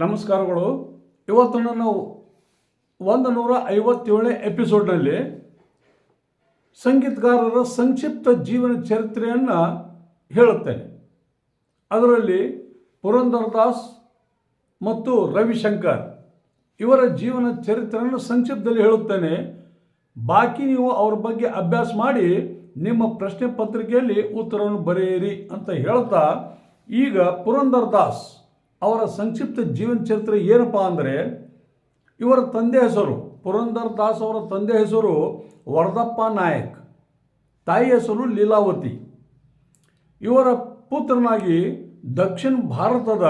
ನಮಸ್ಕಾರಗಳು. ಇವತ್ತು ನಾನು ಒಂದು ನೂರ ಐವತ್ತೇಳನೇ ಎಪಿಸೋಡ್ನಲ್ಲಿ ಸಂಗೀತಗಾರರ ಸಂಕ್ಷಿಪ್ತ ಜೀವನ ಚರಿತ್ರೆಯನ್ನು ಹೇಳುತ್ತೇನೆ. ಅದರಲ್ಲಿ ಪುರಂದರದಾಸ್ ಮತ್ತು ರವಿಶಂಕರ್ ಇವರ ಜೀವನ ಚರಿತ್ರೆಯನ್ನು ಸಂಕ್ಷಿಪ್ತದಲ್ಲಿ ಹೇಳುತ್ತೇನೆ. ಬಾಕಿ ನೀವು ಅವ್ರ ಬಗ್ಗೆ ಅಭ್ಯಾಸ ಮಾಡಿ ನಿಮ್ಮ ಪ್ರಶ್ನೆ ಪತ್ರಿಕೆಯಲ್ಲಿ ಉತ್ತರವನ್ನು ಬರೆಯಿರಿ ಅಂತ ಹೇಳ್ತಾ ಈಗ ಪುರಂದರದಾಸ್ ಅವರ ಸಂಕ್ಷಿಪ್ತ ಜೀವನ ಚರಿತ್ರೆ ಏನಪ್ಪ ಅಂದರೆ, ಇವರ ತಂದೆ ಹೆಸರು, ಪುರಂದರ್ ದಾಸ್ ಅವರ ತಂದೆ ಹೆಸರು ವರದಪ್ಪ ನಾಯಕ್. ತಾಯಿ ಹೆಸರು ಲೀಲಾವತಿ. ಇವರ ಪುತ್ರನಾಗಿ ದಕ್ಷಿಣ ಭಾರತದ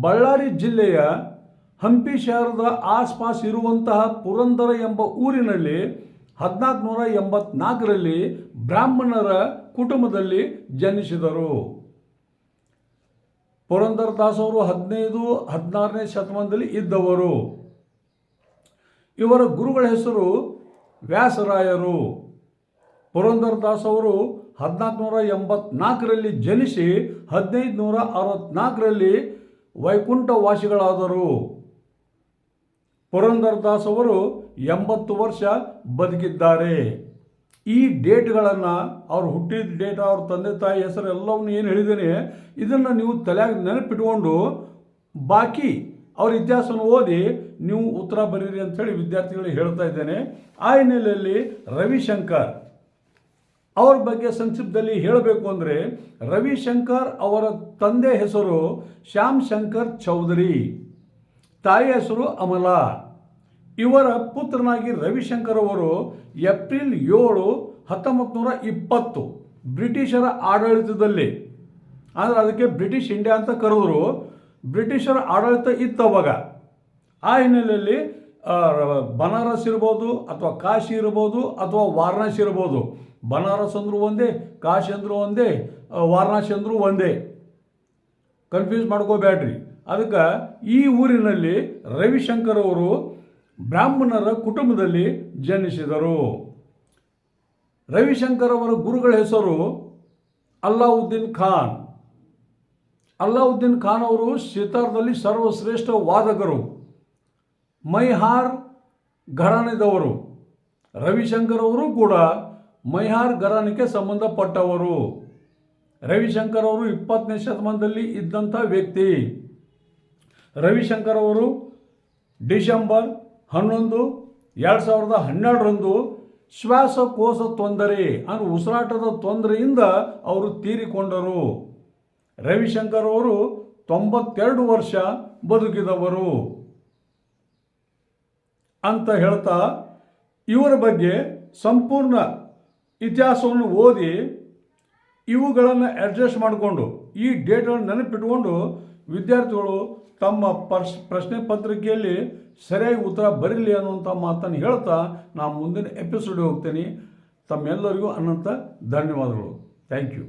ಬಳ್ಳಾರಿ ಜಿಲ್ಲೆಯ ಹಂಪಿ ಶಹರದ ಆಸ್ಪಾಸ್ ಇರುವಂತಹ ಪುರಂದರ ಎಂಬ ಊರಿನಲ್ಲಿ ಹದಿನಾಲ್ಕು ನೂರ ಎಂಬತ್ನಾಲ್ಕರಲ್ಲಿ ಬ್ರಾಹ್ಮಣರ ಕುಟುಂಬದಲ್ಲಿ ಜನಿಸಿದರು. ಪುರಂದರ ದಾಸ್ ಅವರು ಹದಿನೈದು, ಹದಿನಾರನೇ ಶತಮಾನದಲ್ಲಿ ಇದ್ದವರು. ಇವರ ಗುರುಗಳ ಹೆಸರು ವ್ಯಾಸರಾಯರು. ಪುರಂದರ ದಾಸ್ ಅವರು ಹದಿನಾಲ್ಕು ನೂರ ಎಂಬತ್ನಾಲ್ಕರಲ್ಲಿ ಜನಿಸಿ ಹದಿನೈದು ನೂರ ಅರವತ್ನಾಲ್ಕರಲ್ಲಿ ವೈಕುಂಠವಾಸಿಗಳಾದರು. ಪುರಂದರ ದಾಸ್ ಅವರು ಎಂಬತ್ತು ವರ್ಷ ಬದುಕಿದ್ದಾರೆ. ಈ ಡೇಟ್ಗಳನ್ನು ಅವ್ರು ಹುಟ್ಟಿದ ಡೇಟ್, ಅವ್ರ ತಂದೆ ತಾಯಿ ಹೆಸರು ಎಲ್ಲವನ್ನು ಏನು ಹೇಳಿದ್ದೇನೆ, ಇದನ್ನು ನೀವು ತಲೆಯಾಗ ನೆನಪಿಟ್ಕೊಂಡು ಬಾಕಿ ಅವ್ರ ಇತಿಹಾಸವನ್ನು ಓದಿ ನೀವು ಉತ್ತರ ಬರೀರಿ ಅಂಥೇಳಿ ವಿದ್ಯಾರ್ಥಿಗಳಿಗೆ ಹೇಳ್ತಾ ಇದ್ದೇನೆ. ಆ ಹಿನ್ನೆಲೆಯಲ್ಲಿ ರವಿಶಂಕರ್ ಅವ್ರ ಬಗ್ಗೆ ಸಂಕ್ಷಿಪ್ತದಲ್ಲಿ ಹೇಳಬೇಕು ಅಂದರೆ, ರವಿಶಂಕರ್ ಅವರ ತಂದೆ ಹೆಸರು ಶ್ಯಾಮ್ ಶಂಕರ್ ಚೌಧರಿ, ತಾಯಿ ಹೆಸರು ಅಮಲಾ. ಇವರ ಪುತ್ರನಾಗಿ ರವಿಶಂಕರ್ ಅವರು ಏಪ್ರಿಲ್ ಏಳು ಹತ್ತೊಂಬತ್ತು ನೂರ ಇಪ್ಪತ್ತು ಬ್ರಿಟಿಷರ ಆಡಳಿತದಲ್ಲಿ. ಅಂದರೆ ಅದಕ್ಕೆ ಬ್ರಿಟಿಷ್ ಇಂಡಿಯಾ ಅಂತ ಕರೆದ್ರು. ಬ್ರಿಟಿಷರ ಆಡಳಿತ ಇತ್ತು ಅವಾಗ. ಆ ಹಿನ್ನೆಲೆಯಲ್ಲಿ ಬನಾರಸ್ ಇರ್ಬೋದು ಅಥವಾ ಕಾಶಿ ಇರ್ಬೋದು ಅಥವಾ ವಾರಣಾಸಿ ಇರ್ಬೋದು. ಬನಾರಸ್ ಅಂದರೂ ಒಂದೇ, ಕಾಶಿ ಅಂದರೂ ಒಂದೇ ವಾರಣಾಸಿ ಅಂದರೂ ಒಂದೇ. ಕನ್ಫ್ಯೂಸ್ ಮಾಡ್ಕೋಬೇಡ್ರಿ. ಅದಕ್ಕೆ ಈ ಊರಿನಲ್ಲಿ ರವಿಶಂಕರ್ ಅವರು ಬ್ರಾಹ್ಮಣರ ಕುಟುಂಬದಲ್ಲಿ ಜನಿಸಿದರು. ರವಿಶಂಕರ್ ಅವರ ಗುರುಗಳ ಹೆಸರು ಅಲ್ಲಾವುದ್ದೀನ್ ಖಾನ್. ಅಲ್ಲಾವುದ್ದೀನ್ ಖಾನ್ ಅವರು ಸಿತಾರ್ದಲ್ಲಿ ಸರ್ವಶ್ರೇಷ್ಠ ವಾದಕರು. ಮೈಹಾರ್ ಘರಾನೆದವರು. ರವಿಶಂಕರ್ ಅವರು ಕೂಡ ಮೈಹಾರ್ ಘರಾನೆಗೆ ಸಂಬಂಧಪಟ್ಟವರು. ರವಿಶಂಕರ್ ಅವರು ಇಪ್ಪತ್ತನೇ ಶತಮಾನದಲ್ಲಿ ಇದ್ದಂಥ ವ್ಯಕ್ತಿ. ರವಿಶಂಕರ್ ಅವರು ಡಿಸೆಂಬರ್ ಹನ್ನೊಂದು, ಎರಡು ಸಾವಿರದ ಹನ್ನೆರಡರಂದು ಶ್ವಾಸಕೋಶ ತೊಂದರೆ ಅಂದರೆ ಉಸಿರಾಟದ ತೊಂದರೆಯಿಂದ ಅವರು ತೀರಿಕೊಂಡರು. ರವಿಶಂಕರ್ ಅವರು ತೊಂಬತ್ತೆರಡು ವರ್ಷ ಬದುಕಿದವರು. ಅಂತ ಹೇಳ್ತಾ ಇವರ ಬಗ್ಗೆ ಸಂಪೂರ್ಣ ಇತಿಹಾಸವನ್ನು ಓದಿ ಇವುಗಳನ್ನು ಅಡ್ಜಸ್ಟ್ ಮಾಡಿಕೊಂಡು ಈ ಡೇಟ್ಗಳನ್ನು ನೆನಪಿಟ್ಕೊಂಡು ವಿದ್ಯಾರ್ಥಿಗಳು ತಮ್ಮ ಪರ್ಸ್ ಪ್ರಶ್ನೆ ಪತ್ರಿಕೆಯಲ್ಲಿ ಸರಿಯಾಗಿ ಉತ್ತರ ಬರೀಲಿ ಅನ್ನುವಂಥ ಮಾತನ್ನು ಹೇಳ್ತಾ ನಾನು ಮುಂದಿನ ಎಪಿಸೋಡ್ಗೆ ಹೋಗ್ತೀನಿ. ತಮ್ಮೆಲ್ಲರಿಗೂ ಅನಂತ ಧನ್ಯವಾದಗಳು. Thank you